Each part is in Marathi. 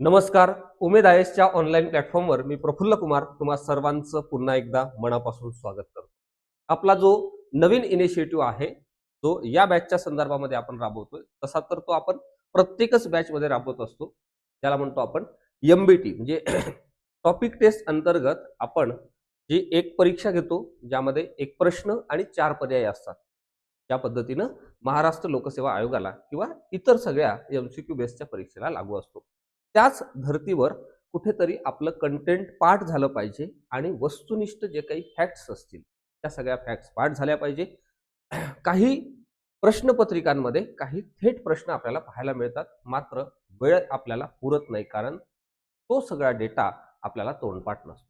नमस्कार. उमेद आय एसच्या ऑनलाईन प्लॅटफॉर्मवर मी प्रफुल्ल कुमार तुम्हा सर्वांचं पुन्हा एकदा मनापासून स्वागत करतो. आपला जो नवीन इनिशिएटिव्ह आहे तो या बॅचच्या संदर्भामध्ये आपण राबवतोय. तसा तर तो आपण प्रत्येकच बॅचमध्ये राबवत असतो. त्याला म्हणतो आपण एमबीटी म्हणजे टॉपिक टेस्ट अंतर्गत आपण जी एक परीक्षा घेतो ज्यामध्ये एक प्रश्न आणि चार पर्याय असतात. त्या पद्धतीनं महाराष्ट्र लोकसेवा आयोगाला किंवा इतर सगळ्या एमसीक्यू बेसच्या परीक्षेला लागू असतो. त्याच धर्तीवर कुठेतरी आपलं कंटेंट पाठ झालं पाहिजे आणि वस्तुनिष्ठ जे काही फॅक्ट्स असतील त्या सगळ्या फॅक्ट्स पाठ झाल्या पाहिजे. काही प्रश्नपत्रिकांमध्ये काही थेट प्रश्न आपल्याला पाहायला मिळतात मात्र वेळ आपल्याला पुरत नाही कारण तो सगळा डेटा आपल्याला तोंडपाठ नसतो.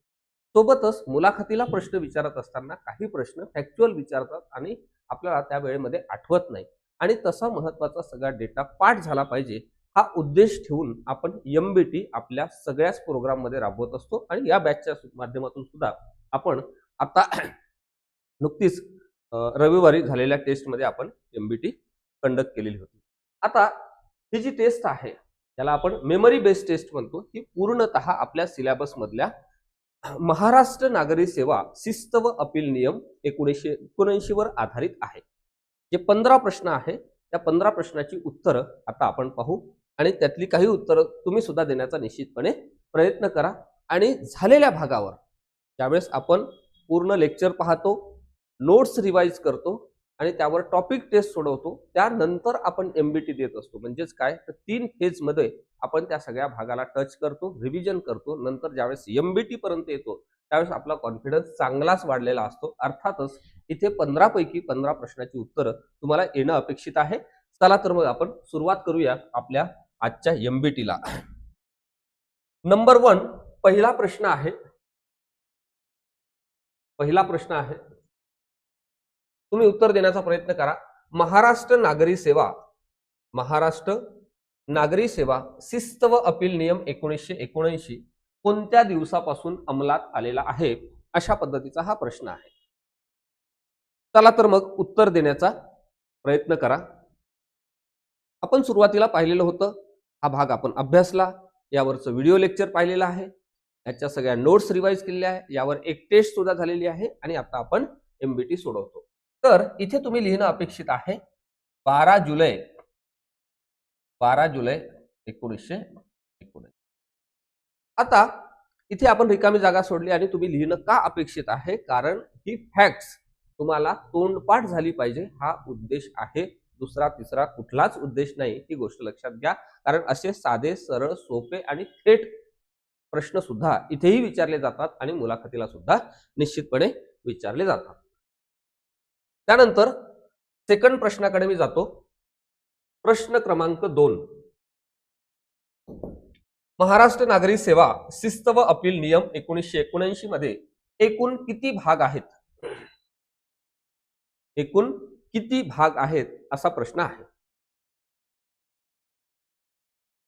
सोबतच मुलाखतीला प्रश्न विचारत असताना काही प्रश्न फॅक्च्युअल विचारतात आणि आपल्याला त्या वेळेमध्ये आठवत नाही. आणि तसा महत्त्वाचा सगळा डेटा पाठ झाला पाहिजे हा उद्देश ठेवून आपण एमबीटी आपल्या सगळ्याच प्रोग्राममध्ये राबवत असतो आणि या बॅचच्या माध्यमातून सुद्धा आपण आता नुकतीच रविवारी झालेल्या टेस्टमध्ये आपण एमबीटी कंडक्ट केलेली होती. आता ही जी टेस्ट आहे त्याला आपण मेमरी बेस्ड टेस्ट म्हणतो. ही पूर्णतः आपल्या सिलेबसमधल्या महाराष्ट्र नागरी सेवा शिस्त व अपील नियम एकोणीसशे एकोणऐंशी वर आधारित आहे. जे पंधरा प्रश्न आहे त्या पंधरा प्रश्नाची उत्तरं आता आपण पाहू. आणि त्यातली काही उत्तरं तुम्ही सुद्धा देण्याचा निश्चितपणे प्रयत्न करा. आणि झालेल्या भागावर ज्यावेळेस आपण पूर्ण लेक्चर पाहतो नोट्स रिवाईज करतो आणि त्यावर टॉपिक टेस्ट सोडवतो त्यानंतर आपण एमबीटी देत असतो. म्हणजेच काय? तर तीन फेजमध्ये आपण त्या सगळ्या भागाला टच करतो रिव्हिजन करतो. नंतर ज्यावेळेस एमबीटी पर्यंत येतो त्यावेळेस आपला कॉन्फिडन्स चांगलाच वाढलेला असतो. अर्थातच इथे पंधरापैकी पंधरा प्रश्नाची उत्तरं तुम्हाला येणं अपेक्षित आहे. चला तर मग आपण सुरुवात करूया आपल्या आजच्या एमबीटीला नंबर वन पहिला प्रश्न आहे. पहिला प्रश्न आहे. तुम्ही उत्तर देण्याचा प्रयत्न करा. महाराष्ट्र नागरी सेवा महाराष्ट्र नागरी सेवा शिस्त व अपील नियम एकोणीसशे एकोणऐंशी कोणत्या दिवसापासून अंमलात आलेला आहे? अशा पद्धतीचा हा प्रश्न आहे. चला तर मग उत्तर देण्याचा प्रयत्न करा. आपण सुरुवातीला पाहिलेलं होतं हा भाग आपण अभ्यासला यावरचं व्हिडिओ लेक्चर पाहिलेलं आहे. याच्या सगळ्या नोट्स रिवाईज केलेल्या आहे. यावर एक टेस्ट सुद्धा झालेली आहे आणि आता आपण एमबीटी सोडवतो. तर इथे तुम्ही लिहिणं अपेक्षित आहे. बारा जुलै बारा जुलै एकोणीसशे एकोणीस आता इथे आपण रिकामी जागा सोडली आणि तुम्ही लिहिणं का अपेक्षित आहे? कारण ही फॅक्ट्स तुम्हाला तोंडपाठ झाली पाहिजे. हा उद्देश आहे. दुसरा तिसरा कुठलाच उद्देश नाही ही गोष्ट लक्षात घ्या. कारण असे साधे सरळ सोपे आणि थेट प्रश्न सुद्धा इथेही विचारले जातात आणि मुलाखतीला सुद्धा निश्चितपणे विचारले जातात. त्यानंतर सेकंड प्रश्नाकडे मी जातो. प्रश्न क्रमांक दोन. महाराष्ट्र नागरी सेवा शिस्त व अपील नियम एकोणीसशे एकोणऐंशी मध्ये एकूण किती भाग आहेत? एकूण किती भाग आहेत असा प्रश्न आहे.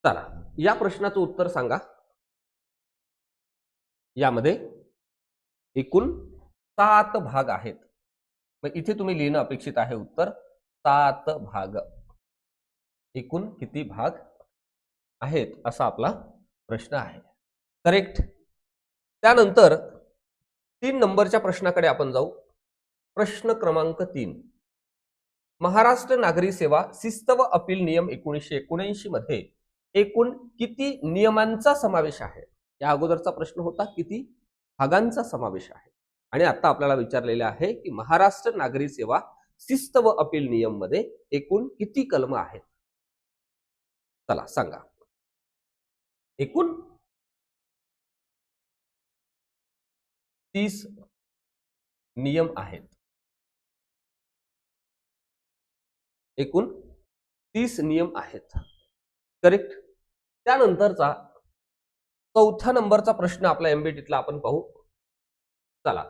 चला या प्रश्नाचं उत्तर सांगा. यामध्ये एकूण सात भाग आहेत. मग इथे तुम्ही लिहिणं अपेक्षित आहे उत्तर सात भाग. एकूण किती भाग आहेत असा आपला प्रश्न आहे. करेक्ट त्यानंतर तीन नंबरच्या प्रश्नाकडे आपण जाऊ. प्रश्न क्रमांक तीन. महाराष्ट्र नागरी सेवा शिस्त व अपील नियम एकोणीसशे एकोणऐंशी मध्ये एकूण किती नियमांचा समावेश आहे? या अगोदरचा प्रश्न होता किती भागांचा समावेश आहे? आणि आता आपल्याला विचारलेले आहे की महाराष्ट्र नागरी सेवा शिस्त व अपील नियममध्ये एकूण किती कलम आहेत? चला सांगा. एकूण तीस नियम आहेत. एकूण तीस नियम आहेत. करेक्ट त्यानंतरचा चौथ्या नंबरचा प्रश्न आपला एमबीटीतला आपण पाहू. चला.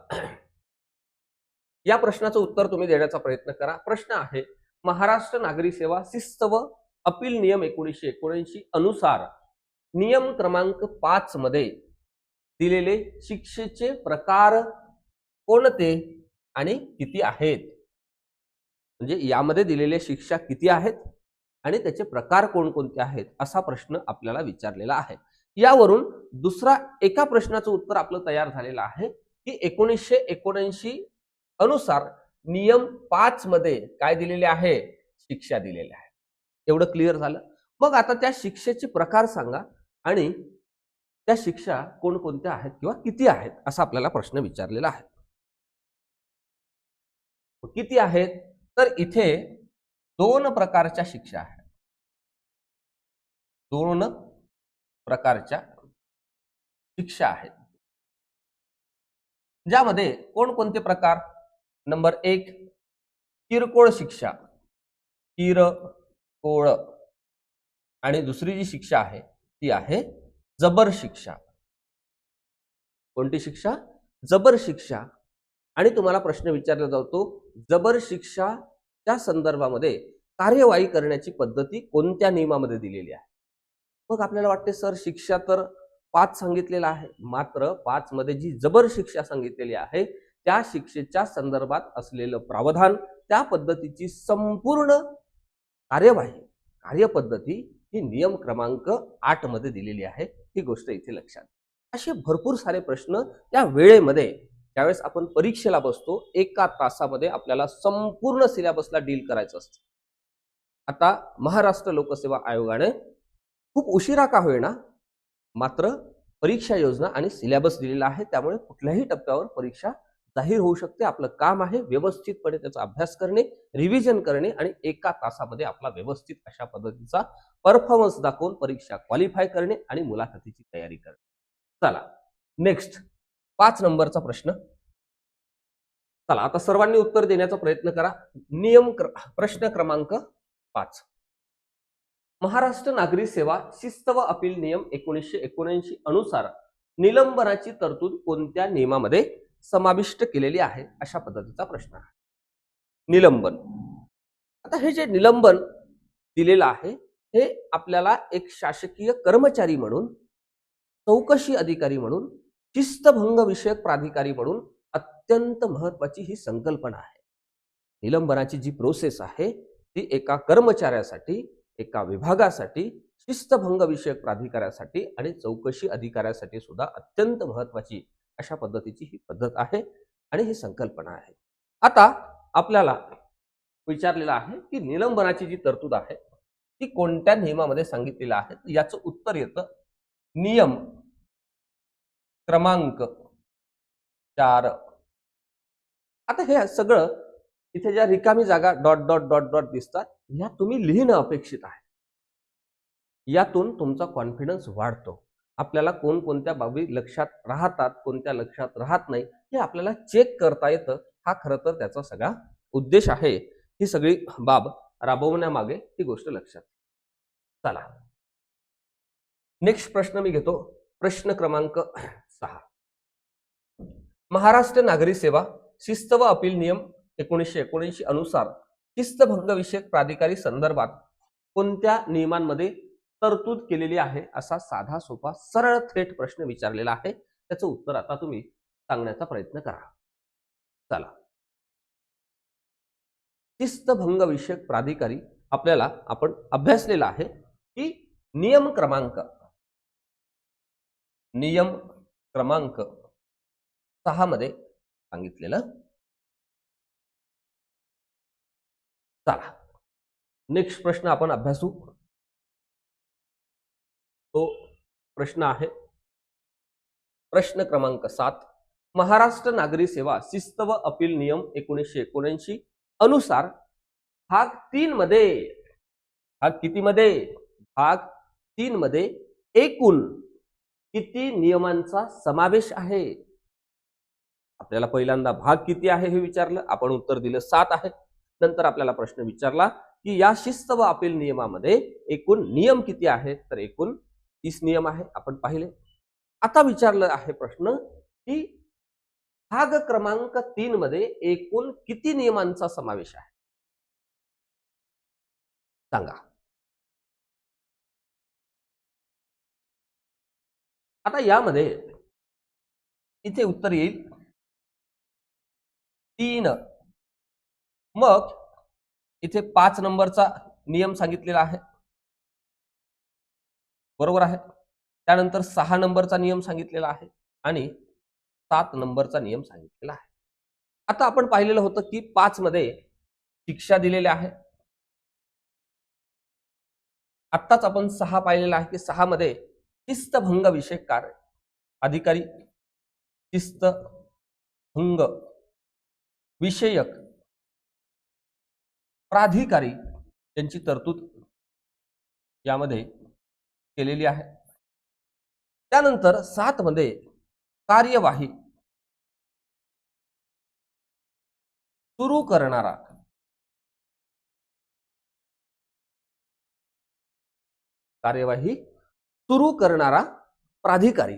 या प्रश्नाचं उत्तर तुम्ही देण्याचा प्रयत्न करा. प्रश्न आहे महाराष्ट्र नागरी सेवा शिस्त व अपील नियम एकोणीसशे एकोणऐंशी अनुसार नियम क्रमांक पाच मध्ये दिलेले शिक्षेचे प्रकार कोणते आणि किती आहेत? म्हणजे यामध्ये दिलेल्या शिक्षा किती आहेत आणि त्याचे प्रकार कोणकोणते आहेत असा प्रश्न आपल्याला विचारलेला आहे. यावरून दुसरा एका प्रश्नाचं उत्तर आपलं तयार झालेलं आहे की एकोणीसशे एकोणऐंशी अनुसार नियम पाच मध्ये काय दिलेले आहे? शिक्षा दिलेल्या आहे. एवढं क्लिअर झालं? मग आता त्या शिक्षेचे प्रकार सांगा आणि त्या शिक्षा कोणकोणत्या आहेत किंवा किती आहेत असा आपल्याला प्रश्न विचारलेला आहे. किती आहेत? तर इथे दोन प्रकारच्या शिक्षा आहेत. दोन प्रकारच्या शिक्षा आहेत. ज्यामध्ये कोणकोणते प्रकार? नंबर एक किरकोळ शिक्षा. किरकोळ. आणि दुसरी जी शिक्षा आहे ती आहे जबर शिक्षा. कोणती शिक्षा? जबर शिक्षा. आणि तुम्हाला प्रश्न विचारला जातो जबर शिक्षाच्या संदर्भामध्ये कार्यवाही करण्याची पद्धती कोणत्या नियमामध्ये दिलेली आहे? मग आपल्याला वाटते सर शिक्षा तर पाच सांगितलेला आहे मात्र पाच मध्ये जी जबर शिक्षा सांगितलेली आहे त्या शिक्षेच्या संदर्भात असलेलं प्रावधान त्या पद्धतीची संपूर्ण कार्यवाही कार्यपद्धती ही नियम क्रमांक आठमध्ये दिलेली आहे. ही गोष्ट इथे लक्षात. असे भरपूर सारे प्रश्न त्या वेळेमध्ये त्यावेळेस आपण परीक्षेला बसतो एका तासामध्ये आपल्याला संपूर्ण सिलेबसला डील करायचं असतं. आता महाराष्ट्र लोकसेवा आयोगाने खूप उशिरा का होईना मात्र परीक्षा योजना आणि सिलेबस दिलेला आहे. त्यामुळे कुठल्याही टप्प्यावर परीक्षा जाहीर होऊ शकते. आपलं काम आहे व्यवस्थितपणे त्याचा अभ्यास करणे रिव्हिजन करणे आणि एका तासामध्ये आपला व्यवस्थित अशा पद्धतीचा परफॉर्मन्स दाखवून परीक्षा क्वालिफाय करणे आणि मुलाखतीची तयारी करणे. चला नेक्स्ट पाच नंबरचा प्रश्न. चला आता सर्वांनी उत्तर देण्याचा प्रयत्न करा. नियम क्र- प्रश्न क्रमांक पाच. महाराष्ट्र नागरी सेवा शिस्त व अपील नियम एकोणीसशे एकोणऐंशी अनुसार निलंबनाची तरतूद कोणत्या नियमामध्ये समाविष्ट केलेली आहे? अशा पद्धतीचा प्रश्न आहे. निलंबन. आता हे जे निलंबन दिलेलं आहे हे आपल्याला एक शासकीय कर्मचारी म्हणून चौकशी अधिकारी म्हणून शिस्तभंग विषयक प्राधिकारी म्हणून अत्यंत महत्वाची ही संकल्पना आहे. निलंबनाची जी प्रोसेस आहे ती एका कर्मचाऱ्यासाठी एका विभागासाठी शिस्तभंग विषयक प्राधिकाऱ्यासाठी आणि चौकशी अधिकाऱ्यासाठी सुद्धा अत्यंत महत्वाची अशा पद्धतीची ही पद्धत आहे आणि ही संकल्पना आहे. आता आपल्याला विचारलेलं आहे की निलंबनाची जी तरतूद आहे ती कोणत्या नियमामध्ये सांगितलेलं आहे? याचं उत्तर येतं नियम. क्रमांक चार. आता हे सगळं इथे ज्या रिकामी जागा डॉट डॉट डॉट डॉट दिसतात ह्या तुम्ही लिहिणं अपेक्षित आहे. यातून तुमचा कॉन्फिडन्स वाढतो. आपल्याला कोणकोणत्या बाबी लक्षात राहतात कोणत्या लक्षात राहत नाही हे आपल्याला चेक करता येतं. हा खरं तर त्याचा सगळा उद्देश आहे. ही सगळी बाब राबवण्यामागे ही गोष्ट लक्षात चला. नेक्स्ट प्रश्न मी घेतो. प्रश्न क्रमांक सहा. महाराष्ट्र नागरी सेवा शिस्त व अपील नियम एकोणीसशे एकोणऐंशी अनुसार शिस्तभंग विषयक प्राधिकारी संदर्भात कोणत्या नियमांमध्ये तरतूद केलेली आहे असा साधा सोपा सरळ थेट प्रश्न विचारलेला आहे? त्याचं उत्तर आता तुम्ही सांगण्याचा प्रयत्न करा. चला. शिस्तभंग विषयक प्राधिकारी आपल्याला आपण अभ्यासलेला आहे की नियम क्रमांक. नियम क्रमांक सहा मध्ये सांगितलेलं. चला नेक्स्ट प्रश्न आपण अभ्यासू. तो प्रश्न आहे. प्रश्न क्रमांक सात महाराष्ट्र नागरी सेवा शिस्त व अपील नियम एकोणीसशे एकोणऐंशी अनुसार भाग तीन मध्ये भाग किती मध्ये? भाग तीन मध्ये एकूण किती नियमांचा समावेश आहे? आपल्याला पहिल्यांदा भाग किती आहे हे विचारलं आपण उत्तर दिलं सात आहे. नंतर आपल्याला प्रश्न विचारला की या शिस्त व अपील नियमामध्ये एकूण नियम किती आहेत तर एकूण तीस नियम आहे आपण पाहिले. आता विचारलं आहे प्रश्न की भाग क्रमांक तीन मध्ये एकूण किती नियमांचा समावेश आहे? सांगा. आता यामध्ये इथे उत्तर येईल. तीन. मग इथे पाच नंबरचा नियम सांगितलेला आहे. बरोबर आहे. त्यानंतर सहा नंबरचा नियम सांगितलेला आहे आणि सात नंबरचा नियम सांगितलेला आहे. आता आपण पाहिलेलं होतं की पाच मध्ये शिक्षा दिलेल्या आहे. आत्ताच आपण सहा पाहिलेला आहे की सहा मध्ये तिस्तभंग विषयक कार्य. अधिकारी शिस्त भंग विषयक प्राधिकारी यांची तरतूद यामध्ये केलेली आहे. त्यानंतर सात मध्ये कार्यवाही सुरू करणारा कार्यवाही सुरू करणारा प्राधिकारी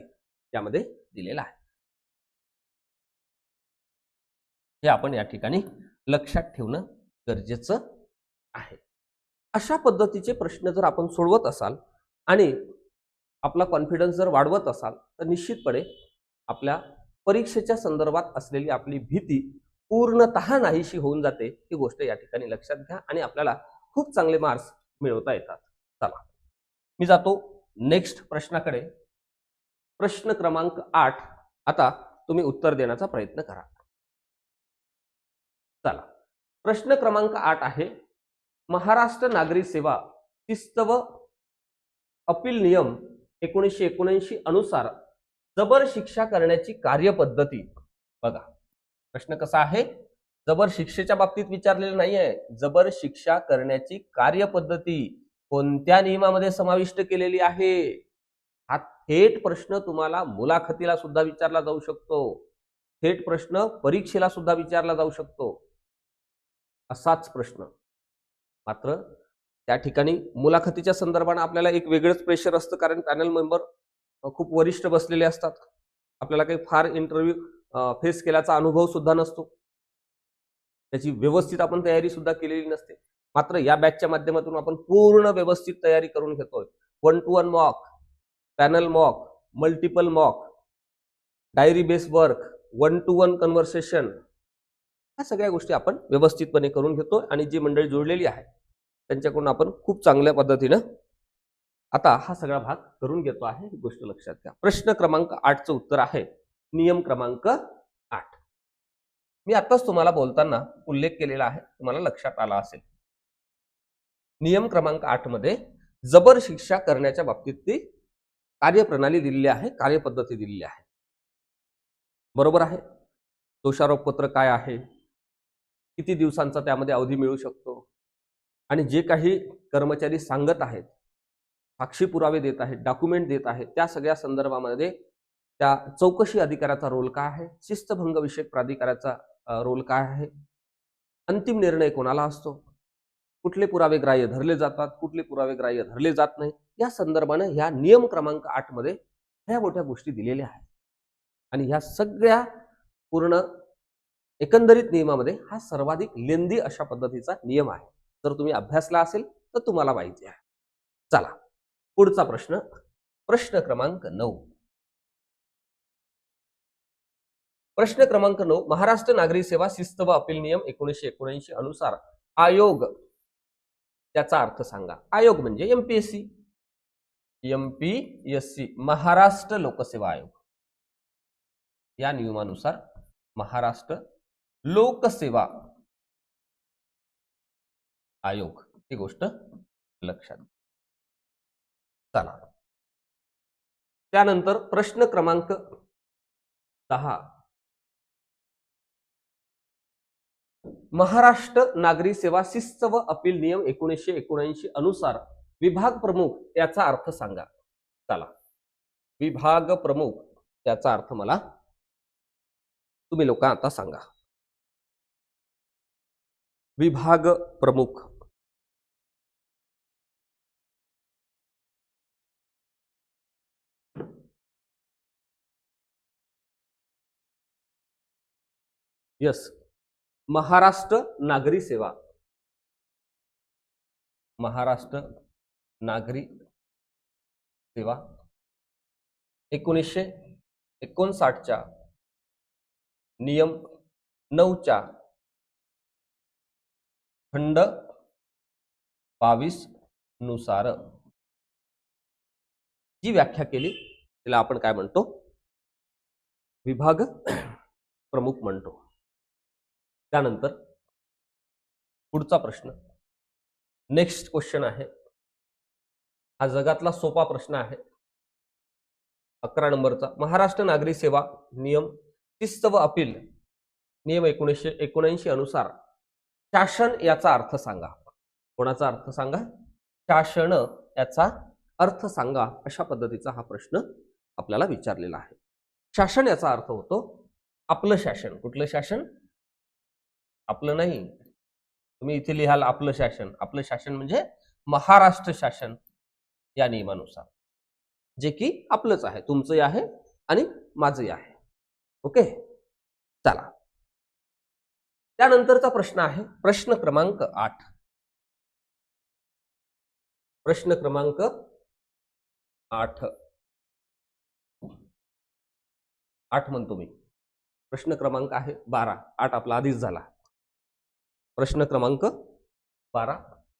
यामध्ये दिलेला आहे. हे आपण या ठिकाणी लक्षात ठेवणं गरजेचं आहे. अशा पद्धतीचे प्रश्न जर आपण सोडवत असाल आणि आपला कॉन्फिडन्स जर वाढवत असाल तर निश्चितपणे आपल्या परीक्षेच्या संदर्भात असलेली आपली भीती पूर्णतः नाहीशी होऊन जाते. ही गोष्ट या ठिकाणी लक्षात घ्या आणि आपल्याला खूप चांगले मार्क्स मिळवता येतात. चला. मी जातो. नेक्स्ट प्रश्नाकडे. प्रश्न क्रमांक आठ. आता तुम्ही उत्तर देण्याचा प्रयत्न करा. चला. प्रश्न क्रमांक आठ आहे. महाराष्ट्र नागरी सेवा तिस्तव अपील नियम एकोणीसशे एकोणऐंशी अनुसार जबर शिक्षा करण्याची कार्यपद्धती बघा. प्रश्न कसा आहे? जबर शिक्षेच्या बाबतीत विचारलेलं नाही आहे जबर शिक्षा करण्याची कार्यपद्धती कोणत्या नियमामध्ये समाविष्ट केलेली आहे? हा थेट प्रश्न तुम्हाला मुलाखतीला सुद्धा विचारला जाऊ शकतो. थेट प्रश्न परीक्षेला सुद्धा विचारला जाऊ शकतो. असाच प्रश्न. मात्र त्या ठिकाणी मुलाखतीच्या संदर्भाने आपल्याला एक वेगळंच प्रेशर असतं कारण पॅनल मेंबर खूप वरिष्ठ बसलेले असतात. आपल्याला काही फार इंटरव्ह्यू फेस केल्याचा अनुभव सुद्धा नसतो. त्याची व्यवस्थित आपण तयारी सुद्धा केलेली नसते. मात्र या बॅचच्या माध्यमातून आपण पूर्ण व्यवस्थित तयारी करून घेतोय. One to one mock panel mock multiple mock diary base work one to one conversation ह्या सगळ्या गोष्टी आपण व्यवस्थितपणे करून घेतो आणि जी मंडळी जोडलेली आहे त्यांच्याकडून आपण खूप चांगल्या पद्धतीनं आता हा सगळा भाग करून घेतो आहे. ही गोष्ट लक्षात घ्या. प्रश्न क्रमांक आठचं उत्तर आहे. नियम क्रमांक आठ. मी आताच तुम्हाला बोलताना उल्लेख केलेला आहे. तुम्हाला लक्षात आला असेल. नियम क्रमांक आठमध्ये जबर शिक्षा करण्याच्या बाबतीत ती कार्यप्रणाली दिलेली आहे कार्यपद्धती दिलेली आहे. बरोबर आहे? दोषारोप पत्र काय आहे? किती दिवसांचा त्यामध्ये अवधी मिळू शकतो? आणि जे काही कर्मचारी सांगत आहेत साक्षी पुरावे देत आहेत डॉक्युमेंट देत आहेत त्या सगळ्या संदर्भामध्ये त्या चौकशी अधिकाराचा रोल काय आहे? शिस्तभंग विषयक प्राधिकाराचा रोल काय आहे? अंतिम निर्णय कोणाला असतो? कुठले पुरावे ग्राह्य धरले जातात कुठले पुरावे ग्राह्य धरले जात नाही या संदर्भानं ह्या नियम क्रमांक आठमध्ये ह्या मोठ्या गोष्टी दिलेल्या आहेत. आणि ह्या सगळ्या पूर्ण एकंदरीत नियमामध्ये हा सर्वाधिक लेंदी अशा पद्धतीचा नियम आहे. जर तुम्ही अभ्यासला असेल तर तुम्हाला माहिती आहे. चला पुढचा प्रश्न प्रश्न क्रमांक नऊ. प्रश्न क्रमांक नऊ महाराष्ट्र नागरी सेवा शिस्त व अपील नियम एकोणीसशे एकोणऐंशी अनुसार आयोग त्याचा अर्थ सांगा. आयोग म्हणजे एमपीएससी एमपीएससी महाराष्ट्र लोकसेवा आयोग. या नियमानुसार महाराष्ट्र लोकसेवा आयोग ही गोष्ट लक्षात चला त्यानंतर प्रश्न क्रमांक दहा. महाराष्ट्र नागरी सेवा शिस्त व अपील नियम एकोणीसशे एकोणऐंशी अनुसार विभाग प्रमुख याचा अर्थ सांगा. चला. विभाग प्रमुख त्याचा अर्थ मला तुम्ही लोक आता सांगा. विभाग प्रमुख. यस. महाराष्ट्र नागरी सेवा. महाराष्ट्र नागरी सेवा. एकोणीसशे एकोणसाठच्या नियम नऊच्या खंड बावीसनुसार जी व्याख्या केली तिला आपण काय म्हणतो? विभाग प्रमुख म्हणतो. त्यानंतर पुढचा प्रश्न. नेक्स्ट क्वेश्चन आहे. हा जगातला सोपा प्रश्न आहे. अकरा नंबरचा. महाराष्ट्र नागरी सेवा नियम शिस्त व अपील नियम एकोणीसशे एकोणऐंशी अनुसार शासन याचा अर्थ सांगा. कोणाचा अर्थ सांगा? शासन याचा अर्थ सांगा अशा पद्धतीचा हा प्रश्न आपल्याला विचारलेला आहे. शासन याचा अर्थ होतो आपलं शासन. कुठलं शासन? आपलं नाही. तुम्ही इथे लिहाल आपलं शासन. आपलं शासन म्हणजे महाराष्ट्र शासन या नियमानुसार. जे की आपलंच आहे. तुमचंही आहे आणि माझंही आहे. ओके? चला. त्यानंतरचा प्रश्न आहे. प्रश्न क्रमांक आठ. प्रश्न क्रमांक आठ. आठ म्हणतो मी. प्रश्न क्रमांक आहे बारा. आठ आपला आधीच झाला. प्रश्न क्रमांक बारा.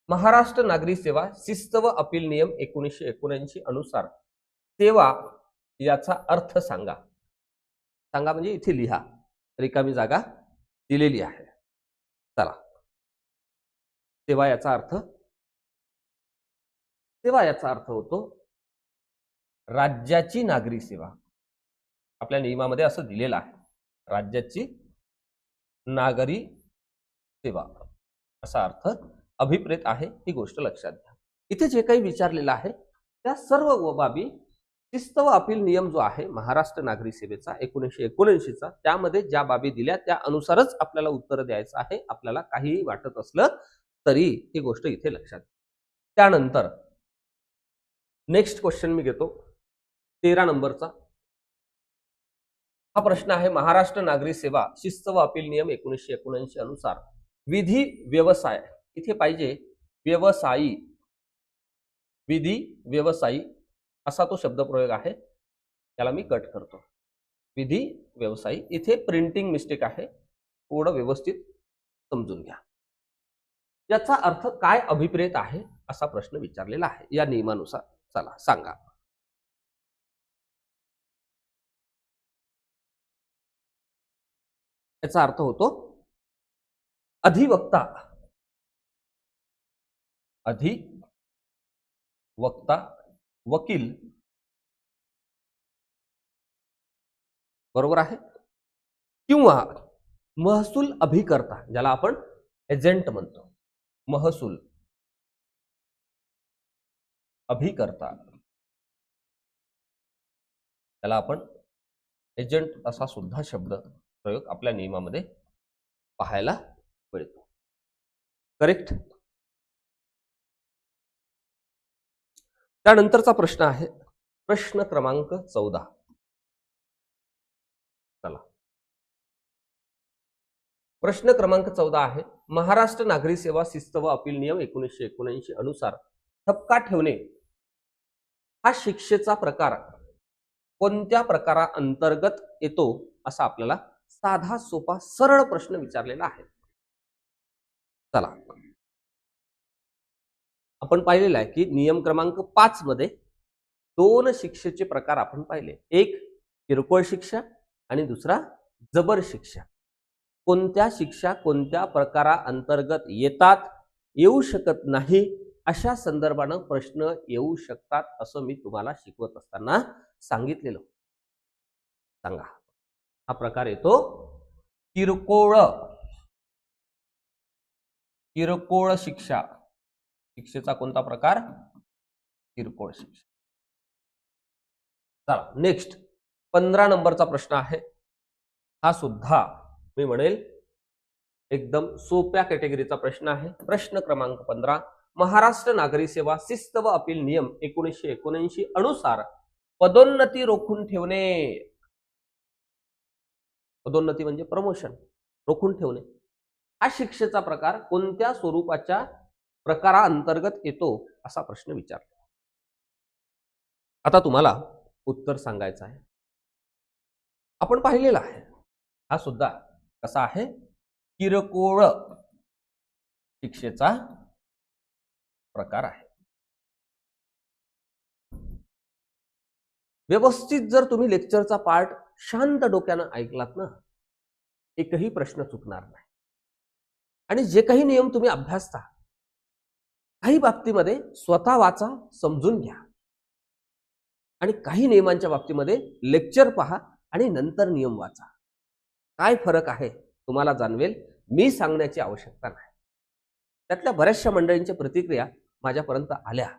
महाराष्ट्र नागरी सेवा शिस्त व अपील नियम एकोणीसशे एकोणऐंशी अनुसार सेवा याचा अर्थ सांगा. सांगा म्हणजे इथे लिहा. रिकामी जागा दिलेली आहे. चला. सेवा याचा अर्थ सेवा याचा अर्थ होतो राज्याची नागरी सेवा. आपल्या नियमामध्ये असं दिलेलं आहे. राज्याची नागरी सेवा. असा अर्थ अभिप्रेत आहे ही गोष्ट लक्षात घ्या. इथे जे काही विचारलेलं आहे त्या सर्व बाबी शिस्त व अपील नियम जो आहे महाराष्ट्र नागरी सेवेचा एकोणीसशे एकोणऐंशीचा त्यामध्ये ज्या बाबी दिल्या त्या अनुसारच आपल्याला उत्तर द्यायचं आहे आपल्याला काहीही वाटत असलं तरी ही गोष्ट इथे लक्षात घ्या. त्यानंतर नेक्स्ट क्वेश्चन मी घेतो. तेरा नंबरचा. हा प्रश्न आहे महाराष्ट्र नागरी सेवा शिस्त व अपील नियम एकोणीसशे एकोणऐंशी अनुसार. विधी व्यवसाय. इथे पाहिजे व्यवसायी. विधी व्यवसायी असा तो शब्दप्रयोग आहे. त्याला मी कट करतो. विधी व्यवसायी. इथे प्रिंटिंग मिस्टेक आहे. थोडं व्यवस्थित समजून घ्या. याचा अर्थ काय अभिप्रेत आहे असा प्रश्न विचारलेला आहे. या नियमानुसार चला सांगा. याचा अर्थ होतो अधिवक्ता। अधि वक्ता वकील। बरोबर आहे? किंवा महसूल अभिकर्ता ज्याला आपण एजंट म्हणतो. महसूल अभिकर्ता. त्याला आपण एजंट असा सुद्धा शब्द प्रयोग आपल्या नियमामध्ये पाहायला मिळतो करेक्ट त्यानंतरचा प्रश्न आहे प्रश्न क्रमांक चौदा. चला. प्रश्न क्रमांक चौदा आहे महाराष्ट्र नागरी सेवा शिस्त व अपील नियम एकोणीसशे एकोणऐंशी अनुसार ठपका ठेवणे हा शिक्षेचा प्रकार कोणत्या प्रकारा अंतर्गत येतो असा आपल्याला साधा सोपा सरळ प्रश्न विचारलेला आहे. चला. आपण पाहिलेलं आहे की नियम क्रमांक पाच मध्ये दोन शिक्षेचे प्रकार आपण पाहिले. एक किरकोळ शिक्षा आणि दुसरा जबर शिक्षा. कोणत्या शिक्षा कोणत्या प्रकारा अंतर्गत येतात येऊ शकत नाही अशा संदर्भानं प्रश्न येऊ शकतात असं मी तुम्हाला शिकवत असताना सांगितलेलं सांगा. हा प्रकार येतो किरकोळ. किरकोळ शिक्षा. शिक्षेचा कोणता प्रकार? किरकोळ शिक्षा. चला नेक्स्ट पंधरा नंबरचा प्रश्न आहे. हा सुद्धा मी म्हणेल एकदम सोप्या कॅटेगरीचा प्रश्न आहे. प्रश्न क्रमांक पंधरा. महाराष्ट्र नागरी सेवा शिस्त व अपील नियम एकोणीसशे एकोणऐंशी अनुसार पदोन्नती रोखून ठेवणे. पदोन्नती म्हणजे प्रमोशन रोखून ठेवणे. हा शिक्षेचा प्रकार कोणत्या स्वरूपाच्या प्रकाराअंतर्गत येतो असा प्रश्न विचारला आता तुम्हाला उत्तर सांगायचं आहे. आपण पाहिलेला आहे. हा सुद्धा कसा आहे? किरकोळ शिक्षेचा प्रकार आहे. व्यवस्थित जर तुम्ही लेक्चरचा पार्ट शांत डोक्यानं ऐकलात ना एकही प्रश्न चुकणार नाही. आणि जे काही नियम तुम्ही अभ्यासता काही बाबतीमध्ये स्वतः वाचा समजून घ्या. आणि काही नियमांच्या बाबतीमध्ये लेक्चर पहा आणि नंतर नियम वाचा. काय फरक आहे तुम्हाला जाणवेल मी सांगण्याची आवश्यकता नाही. त्यातल्या बऱ्याचशा मंडळींच्या प्रतिक्रिया माझ्यापर्यंत आल्या.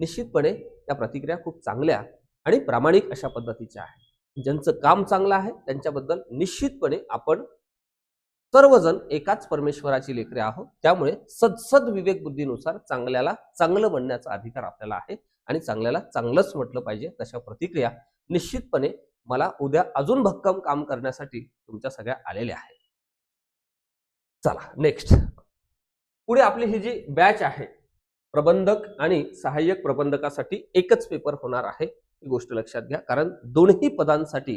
निश्चितपणे त्या प्रतिक्रिया खूप चांगल्या आणि प्रामाणिक अशा पद्धतीच्या आहेत. ज्यांचं काम चांगलं आहे त्यांच्याबद्दल निश्चितपणे आपण सर्वजण एकाच परमेश्वराची लेकरे आहोत. त्यामुळे सदसद विवेक बुद्धीनुसार चांगल्याला चांगलं म्हणण्याचा अधिकार आपल्याला आहे आणि चांगल्याला चांगलंच म्हटलं पाहिजे तशा प्रतिक्रिया निश्चितपणे मला उद्या अजून भक्कम काम करण्यासाठी तुमच्या सगळ्या आलेल्या आहेत. चला नेक्स्ट पुढे आपली ही जी बॅच आहे प्रबंधक आणि सहाय्यक प्रबंधकासाठी एकच पेपर होणार आहे. ही गोष्ट लक्षात घ्या कारण दोन्ही पदांसाठी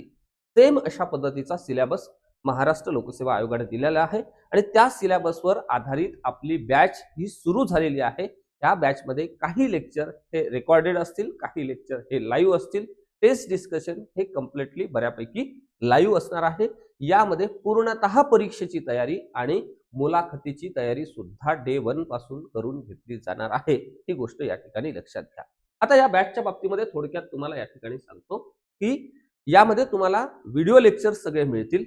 सेम अशा पद्धतीचा सिलेबस महाराष्ट्र लोकसेवा आयोगाने दिलेला आहे आणि त्या सिलेबसवर आधारित आपली बॅच ही सुरू झालेली आहे. या बॅचमध्ये काही लेक्चर हे रेकॉर्डेड असतील काही लेक्चर हे लाईव्ह असतील. टेस्ट डिस्कशन हे कम्प्लिटली बऱ्यापैकी लाईव्ह असणार आहे. यामध्ये पूर्णतः परीक्षेची तयारी आणि मुलाखतीची तयारी सुद्धा डे वनपासून करून घेतली जाणार आहे. ही गोष्ट या ठिकाणी लक्षात घ्या. आता या बॅचच्या बाबतीमध्ये थोडक्यात तुम्हाला या ठिकाणी सांगतो की यामध्ये तुम्हाला व्हिडिओ लेक्चर सगळे मिळतील.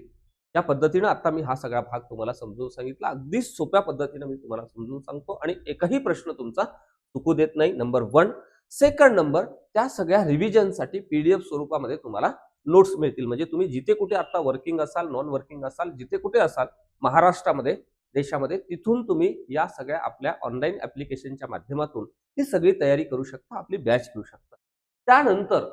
या पद्धतीनं आता मी हा सगळा भाग तुम्हाला समजून सांगितला. अगदी सोप्या पद्धतीनं मी तुम्हाला समजून सांगतो. आणि एकही प्रश्न तुमचा चुकू देत नाही. नंबर वन सेकंड नंबर त्या सगळ्या रिव्हिजनसाठी पीडीएफ स्वरूपामध्ये तुम्हाला नोट्स मिळतील. म्हणजे तुम्ही जिथे कुठे आता वर्किंग असाल नॉन वर्किंग असाल जिथे कुठे असाल महाराष्ट्रामध्ये देशामध्ये तिथून तुम्ही या सगळ्या आपल्या ऑनलाईन ऍप्लिकेशनच्या माध्यमातून ही सगळी तयारी करू शकता. आपली बॅच घेऊ शकता. त्यानंतर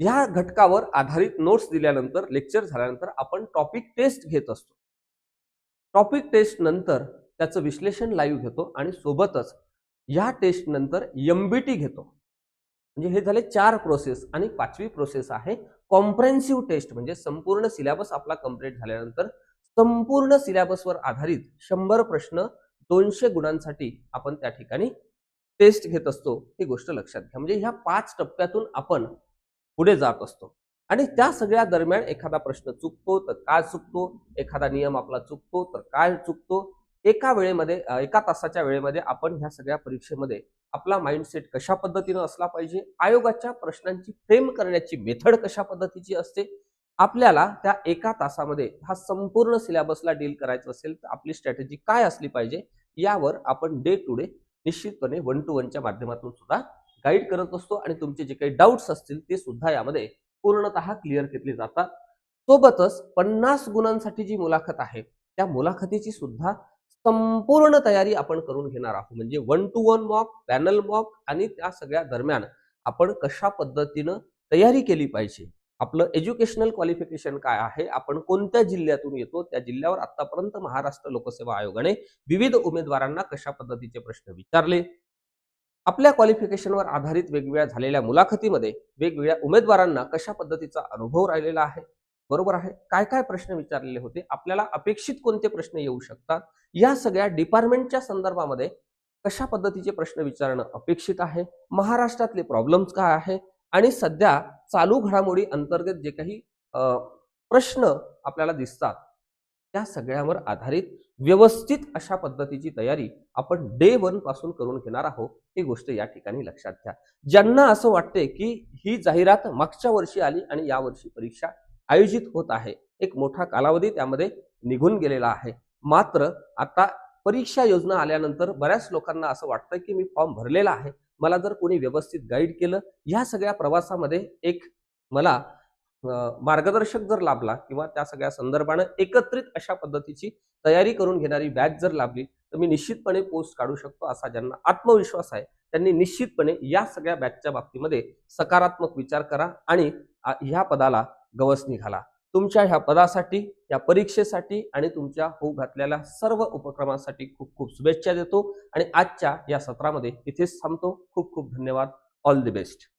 ह्या घटकावर आधारित नोट्स दिल्यानंतर लेक्चर झाल्यानंतर आपण टॉपिक टेस्ट घेत असतो. टॉपिक टेस्ट नंतर त्याचं विश्लेषण लाईव्ह घेतो आणि सोबतच या टेस्ट नंतर एमबीटी घेतो. म्हणजे हे झाले चार प्रोसेस आणि पाचवी प्रोसेस आहे कॉम्प्रेन्सिव्ह टेस्ट म्हणजे संपूर्ण सिलेबस आपला कंप्लीट झाल्यानंतर संपूर्ण सिलेबसवर आधारित शंभर प्रश्न दोनशे गुणांसाठी आपण त्या ठिकाणी टेस्ट घेत असतो. ही गोष्ट लक्षात घ्या. म्हणजे ह्या पाच टप्प्यातून आपण पुढे जात असतो. आणि त्या सगळ्या दरम्यान एखादा प्रश्न चुकतो तर काय चुकतो? एखादा नियम आपला चुकतो तर काय चुकतो? एका वेळेमध्ये एका तासाच्या वेळेमध्ये आपण ह्या सगळ्या परीक्षेमध्ये आपला माइंडसेट कशा पद्धतीनं असला पाहिजे? आयोगाच्या प्रश्नांची फ्रेम करण्याची मेथड कशा पद्धतीची असते? आपल्याला त्या एका तासामध्ये हा संपूर्ण सिलेबसला डील करायचं असेल तर आपली स्ट्रॅटेजी काय असली पाहिजे? यावर आपण डे टू डे निश्चितपणे वन टू वनच्या माध्यमातून सुद्धा गाईड करत असतो आणि तुमचे जे काही डाऊट्स असतील ते सुद्धा यामध्ये पूर्णतः क्लिअर केले जातात. सोबतच पन्नास गुणांसाठी जी मुलाखत आहे त्या मुलाखतीची सुद्धा संपूर्ण तयारी आपण करून घेणार आहोत. म्हणजे one to one mock panel mock आणि त्या सगळ्या दरम्यान आपण कशा पद्धतीनं तयारी केली पाहिजे? आपलं एज्युकेशनल क्वालिफिकेशन काय आहे? आपण कोणत्या जिल्ह्यातून येतो? त्या जिल्ह्यावर आतापर्यंत महाराष्ट्र लोकसेवा आयोगाने विविध उमेदवारांना कशा पद्धतीचे प्रश्न विचारले? आपल्या क्वालिफिकेशनवर आधारित वेगवेगळ्या झालेल्या मुलाखतीमध्ये वेगवेगळ्या उमेदवारांना कशा पद्धतीचा अनुभव राहिलेला आहे? बरोबर आहे? काय काय प्रश्न विचारलेले होते? आपल्याला अपेक्षित कोणते प्रश्न येऊ शकतात? या सगळ्या डिपार्टमेंटच्या संदर्भामध्ये कशा पद्धतीचे प्रश्न विचारणं अपेक्षित आहे? महाराष्ट्रातले प्रॉब्लेम्स काय आहे? आणि सध्या चालू घडामोडी अंतर्गत जे काही प्रश्न आपल्याला दिसतात त्या सगळ्यावर आधारित व्यवस्थित अशा पद्धतीची तयारी आपण डे वनपासून करून घेणार आहोत ही गोष्ट या ठिकाणी लक्षात घ्या. ज्यांना असं वाटते की ही जाहिरात मागच्या वर्षी आली आणि या वर्षी परीक्षा आयोजित होत आहे एक मोठा कालावधी त्यामध्ये निघून गेलेला आहे. मात्र आता परीक्षा योजना आल्यानंतर बऱ्याच लोकांना असं वाटतं की मी फॉर्म भरलेला आहे मला जर कोणी व्यवस्थित गाईड केलं या सगळ्या प्रवासामध्ये एक मला मार्गदर्शक जर लाभला किंवा त्या सगळ्या संदर्भानं एकत्रित अशा पद्धतीची तयारी करून घेणारी बॅच जर लाभली तर मी निश्चितपणे पोस्ट काढू शकतो असा ज्यांना आत्मविश्वास आहे त्यांनी निश्चितपणे या सगळ्या बॅचच्या बाबतीमध्ये सकारात्मक विचार करा आणि ह्या पदाला गवसणी घाला. तुमच्या ह्या पदासाठी या परीक्षेसाठी आणि तुमच्या होऊ घातलेल्या सर्व उपक्रमांसाठी खूप खूप शुभेच्छा देतो आणि आजच्या या सत्रामध्ये इथेच थांबतो. खूप खूप धन्यवाद. All the best.